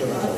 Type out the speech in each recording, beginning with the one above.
llorar.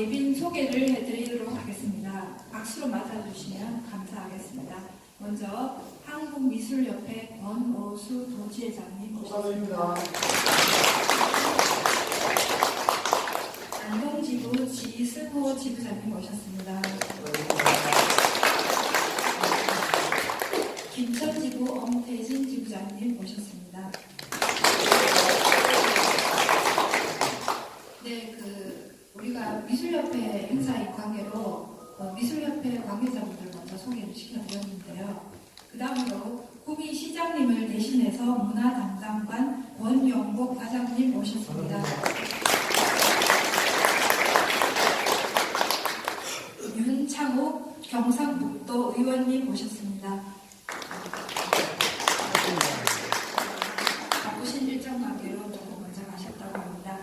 내빈 소개를 해드리도록 하겠습니다. 박수로 맞아주시면 감사하겠습니다. 먼저 한국미술협회 권오수 도지회장님 모셨습니다. 안동지구 지승호 지부장님 모셨습니다. 김천지구 엄태진 지부장님 모셨습니다. 네, 그 우리가 행사인 관계로 어, 미술협회 관계자분들 먼저 소개를 시켜드렸는데요. 그 다음으로 구미 시장님을 대신해서 문화담당관 원영복 과장님 모셨습니다. 윤창욱 경상북도 의원님 모셨습니다. 바쁘신 일정 관계로 먼저 가셨다고 합니다.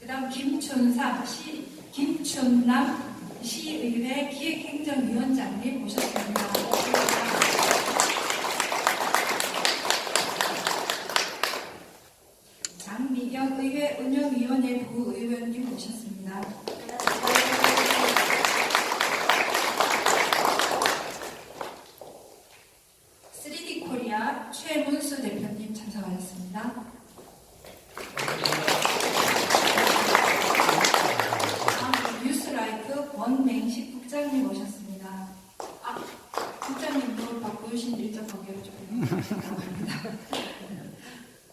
그 다음 김춘상 시, 김춘남 시의회 기획행정위원장님 모셨습니다. 장미경 의회 운영위원회 부의원님 모셨습니다. 3D 코리아 최문수 대표님 참석하셨습니다. 다음 뉴스라이프 권맹식 국장님 오셨습니다. 아, 국장님도 바쁘신 일정 관계로 조금 부탁드립니다.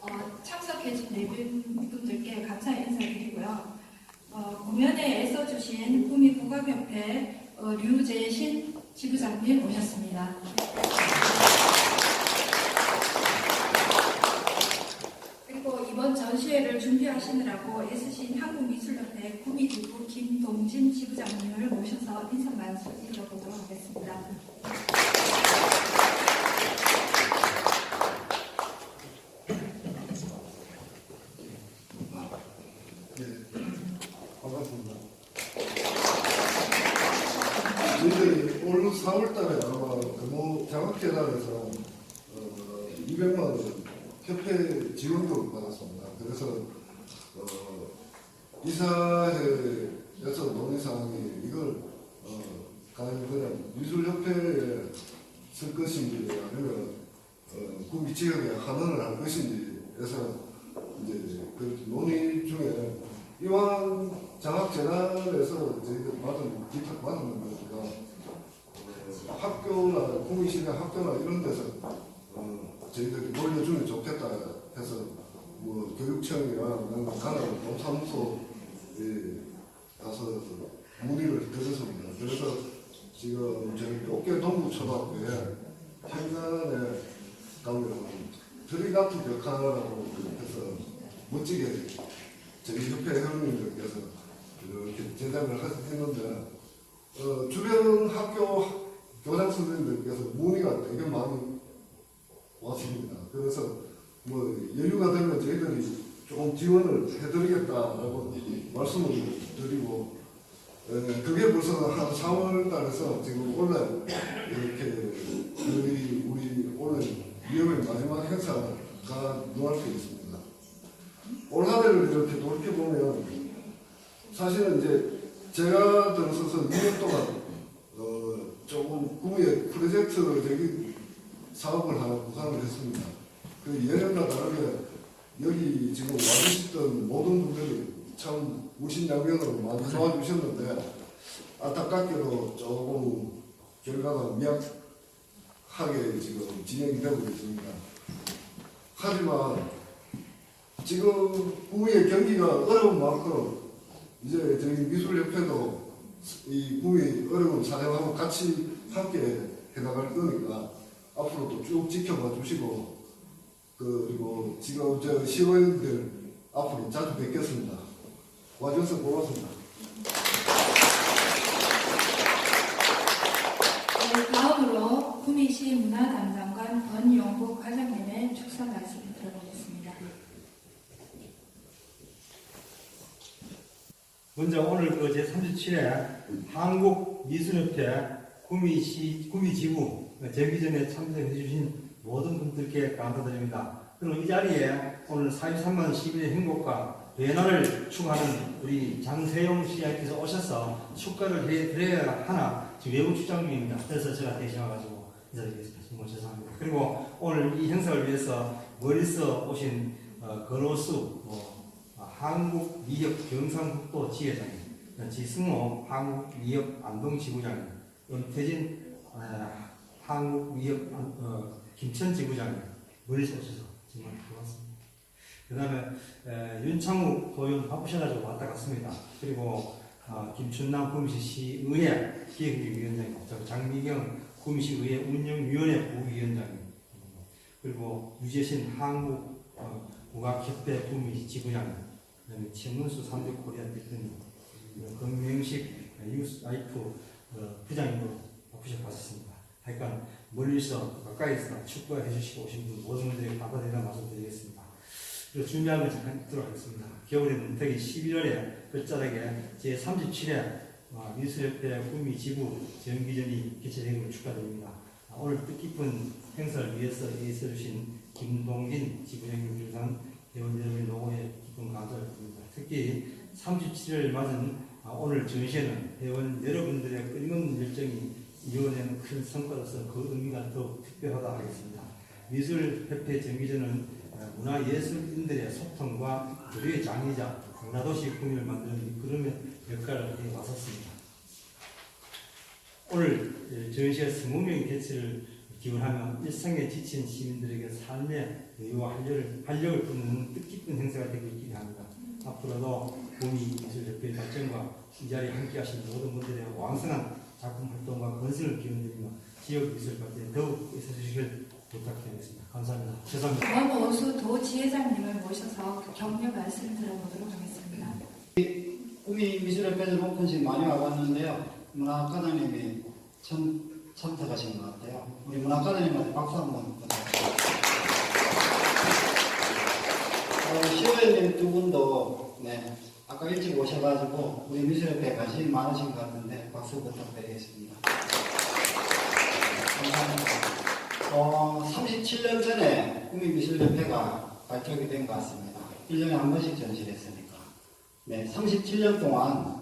어, 참석해준 네분 분들께 감사의 인사를 드리고요. 어, 공연에 애써주신 구미국악협회 어, 류재신 지부장님 모셨습니다. 그리고 이번 전시회를 준비 하시느라고 애쓰신 한국미술협회 구미지부 김동진 지부장님을 모셔서 인사 말씀 드려보도록 하겠습니다. 네, 반갑습니다. 저희들이 올 4월달에 아마 금호 장학재단에서 어, 200만 원 협회 지원금을 받았습니다. 그래서 어, 이사회에서 논의 사항이 이걸 어, 과연 그냥 미술협회에 쓸 것인지 아니면 어, 구미 지역에 환원을 할 것인지 해서 이제 그 논의 중에 이왕 장학재단에서 받은 기탁 받은 거니까 어, 학교나 구미시내 학교나 이런 데서 어, 저희들이 돌려주면 좋겠다 해서 뭐 교육청이랑 가는 동사무소에 가서 문의를 드렸습니다. 그래서 지금 저희 옥계 동부초등학교에 현관에 가면 트리가트 벽화라고 해서 멋지게 저희 협회 회원님들께서 이렇게 제작을 하- 했는데 어, 주변 학교 교장 선생님들께서 문의가 되게 많이 왔습니다. 그래서 뭐 여유가 되면 저희들이 조금 지원을 해드리겠다라고 말씀을 드리고 에, 그게 벌써 한 4월 달에서 지금 원래 이렇게 우리 우리 올해 2월 마지막 행사가 눈앞에 있습니다. 올 한해를 이렇게 돌이켜보면 사실은 이제 제가 들어서서 2년 동안 어, 조금 구미의 프로젝트적인 사업을 하나 구상을 했습니다. 그 예년과 다르게 여기 지금 와주셨던 모든 분들이 참 무신 양면으로 많이 도와주셨는데 안타깝게도 조금 결과가 미약하게 지금 진행이 되고 있습니다. 하지만 지금 구미의 경기가 어려운 만큼 이제 저희 미술협회도 이 구미 어려운 사정하고 같이 함께 해나갈 거니까 앞으로도 쭉 지켜봐 주시고 그리고 지금 저 시의원들 앞으로 자주 뵙겠습니다. 와주셔서 고맙습니다. 네, 다음으로 구미시 문화담당관 권영복 과장님의 축사 말씀을 들어보겠습니다. 먼저 오늘 그 제37회 한국미술협회 구미시, 구미지구 정기전에 참석해 주신 모든 분들께 감사드립니다. 그리고 이 자리에 오늘 43만 11의 행복과 변화를 추구하는 우리 장세용 CI께서 오셔서 축가를 해 드려야 하나 지금 외국 출장 중입니다. 그래서 제가 대신 와가지고 인사드리겠습니다. 정말 죄송합니다. 그리고 오늘 이 행사를 위해서 멀리서 오신 어, 뭐, 어, 한국미협 경상북도 지회장님, 지승호 한국미협 안동지구장님, 임태진 어, 한국미협 안- 어, 김천지구장님 멀리서 오셔서 정말 고맙습니다. 그 다음에 윤창욱 도연 바쁘셔가지고 왔다 갔습니다. 그리고 어, 김춘남 구미시 시의회 기획위원장님, 저 장미경 구미시의회 운영위원회 부위원장님, 그리고 유재신 한국 어, 국악협회 구미시 지부장님, 그다음에 최문수 3대 코리아 대표님, 금명식 유스 라이프 어, 부장님도 바쁘셔 봤습니다. 하여간 멀리서 가까이서 축구해 주시고 오신 분 모든 분들에게 감사드리는 말씀 드리겠습니다. 그리고 준비한 걸 잠깐 듣도록 하겠습니다. 겨울에는 특히 11월에 끝자락에 제37회 미술협회 구미 지부 정기전이 개최된 걸 축하드립니다. 아, 오늘 뜻깊은 행사를 위해서 애써주신 김동진 지부장님 비롯한 회원 여러분의 노고에 깊은 감사를 드립니다. 특히 37을 맞은 아, 오늘 전시회는 회원 여러분들의 끊임없는 열정이 이뤄내는 큰 성과로서 그 의미가 더욱 특별하다 하겠습니다. 미술협회 정기전은 어, 문화예술인들의 소통과 교류의 장이자 문화도시 구미를 만드는 그런 역할을 해 왔었습니다. 오늘 예, 전시회 20명의 개최를 기원하며 일상에 지친 시민들에게 삶의 여유와 활력을, 활력을 뿜는 뜻깊은 행사가 되길 기대합니다. 앞으로도 구미 미술협회의 발전과 이 자리에 함께하신 모든 분들의 왕성한 작품 활동과 건설을 기원드리며 지역 미술 발전에 더욱 애써주시길 부탁드리겠습니다. 감사합니다. 죄송합니다. 원오수 도 지회장님을 모셔서 그 격려 말씀 들어보도록 하겠습니다. 꿈이 미술협회에서 오픈식 많이 와봤는데요. 문화과장님이 참, 참석하신 것 같아요. 우리 문화과장님한테 박수 한번 부탁드립니다. 어, 시호연님 두 분도, 네, 아까 일찍 오셔가지고 우리 미술협회에 관심이 많으신 것 같은데 박수 부탁드리겠습니다. 감사합니다. 어, 37년 전에 꿈이 미술협회가 발족이 된 것 같습니다. 1년에 한 번씩 전시를 했으니까. 네, 37년 동안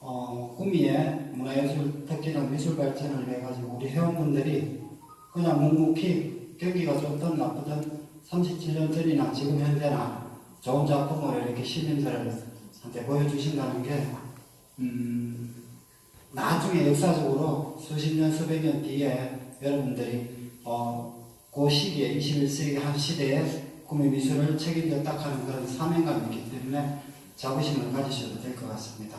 어, 구미의 문화예술 특히나 미술 발전을 해가지고 우리 회원분들이 그냥 묵묵히 경기가 좋든 나쁘든 37년 전이나 지금 현재나 좋은 작품을 이렇게 시민들한테 보여주신다는 게 음, 나중에 역사적으로 수십 년, 수백 년 뒤에 여러분들이 어, 그 시기에 21세기 한 시대에 구미 미술을 책임졌다 하는 그런 사명감이 있기 때문에 자부심을 가지셔도 될 것 같습니다.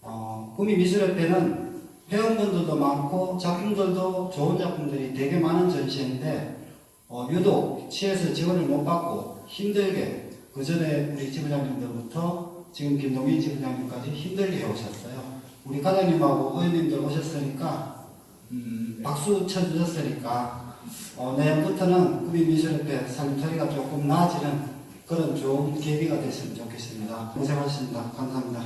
어, 구미 미술협회는 회원분들도 많고 작품들도 좋은 작품들이 되게 많은 전시인데 어, 유독 시에서 지원을 못 받고 힘들게 그 전에 우리 지부장님들부터 지금 김동민 지부장님까지 힘들게 해오셨어요. 우리 과장님하고 의원님들 오셨으니까 음, 박수 쳐주셨으니까 어, 내년부터는 구미미술협회 살림살이가 조금 나아지는 그런 좋은 계기가 됐으면 좋겠습니다. 고생하셨습니다. 감사합니다.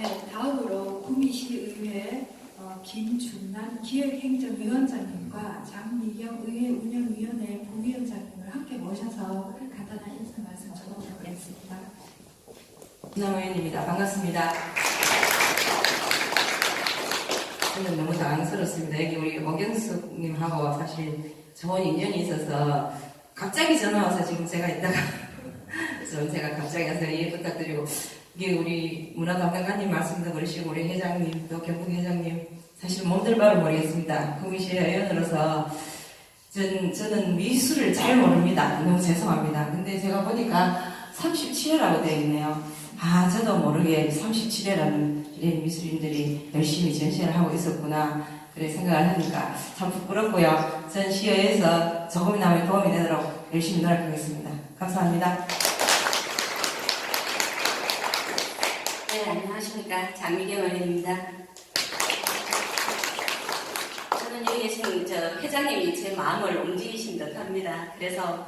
네, 다음으로 구미시의회 어, 김준남 기획행정위원장님과 장미경 의회 운영위원회 부위원장님을 함께 모셔서 간단한 인사 말씀 전해드리겠습니다. 김남 의원입니다. 반갑습니다. 당황스럽습니다. 여기 우리 오경숙님하고 사실 좋은 인연이 있어서 갑자기 전화 와서 지금 제가 있다가 그래서 제가 갑자기 와서 이해 부탁드리고 이게 우리 문화 담당관님 말씀도 그러시고 우리 회장님 또 경북 회장님 사실 몸들 바로 모르겠습니다. 구미시 의원으로서 전, 저는 미술을 잘 모릅니다. 너무 죄송합니다. 근데 제가 보니까 37회라고 되어 있네요. 아, 저도 모르게 37회라는 이런 미술인들이 열심히 전시를 하고 있었구나. 그래 생각을 하니까 참 부끄럽고요. 전 시의회에서 조금이나마 도움이 되도록 열심히 노력하겠습니다. 감사합니다. 네, 안녕하십니까. 장미경 의원입니다. 저는 여기 계신 저 회장님이 제 마음을 움직이신 듯 합니다. 그래서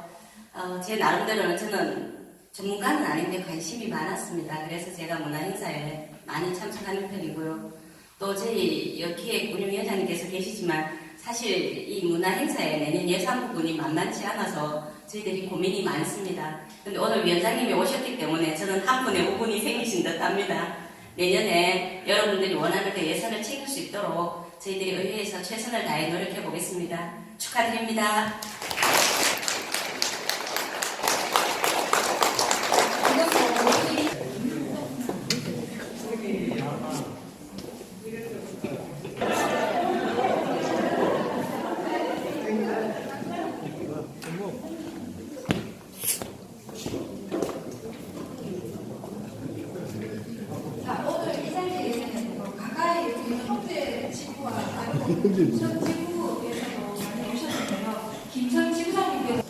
어, 제 나름대로는 저는 전문가는 아닌데 관심이 많았습니다. 그래서 제가 문화행사에 많이 참석하는 편이고요. 또 저희 여기에 운영위원장님께서 계시지만 사실 이 문화 행사에 내년 예산 부분이 만만치 않아서 저희들이 고민이 많습니다. 근데 오늘 위원장님이 오셨기 때문에 저는 한 분의 부분이 생기신 듯 합니다. 내년에 여러분들이 원하는 그 예산을 챙길 수 있도록 저희들이 의회에서 최선을 다해 노력해 보겠습니다. 축하드립니다. 자, 오늘 이 자리에는 뭐 가까이 우리 형제 지구와 김천 지구에서도 많이 오셨는데요. 김천 지구장님께서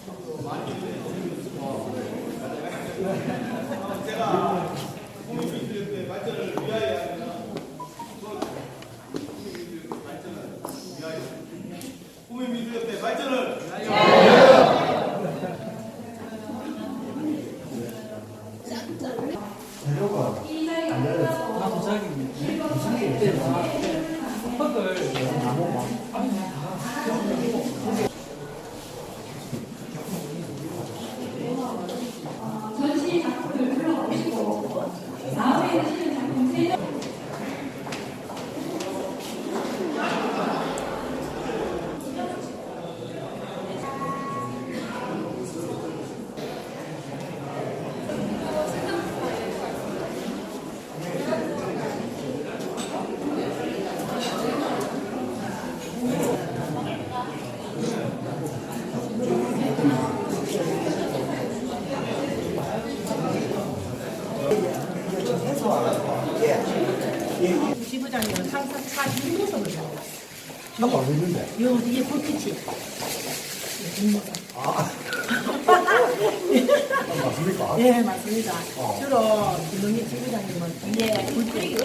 국민민주협회 발전을 이 자리가 끝나고 전시 작품을 불러오시고 다음에 하시는 작품 세 장. 지 부장님은 항상 차 뒷모습을 봐요. 하고 안 있는데? 요 뒤에 불빛이. 아. 맞습니까? 예, 맞습니다. 주로 김동희 지부장님은 뒤에 불빛이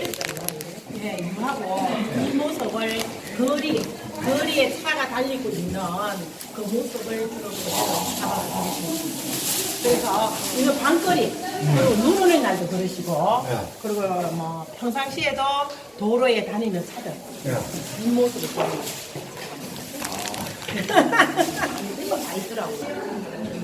예, 유하고 뒷모습을 거리, 거리에 차가 달리고 있는 그 모습을 주로 잡아주십니다. 그래서 이거 방거리 그리고 눈 오는 날도 그러시고 그리고 뭐 평상시에도 도로에 다니는 차들 뒷모습을 보여요. 이거 다 있더라고요.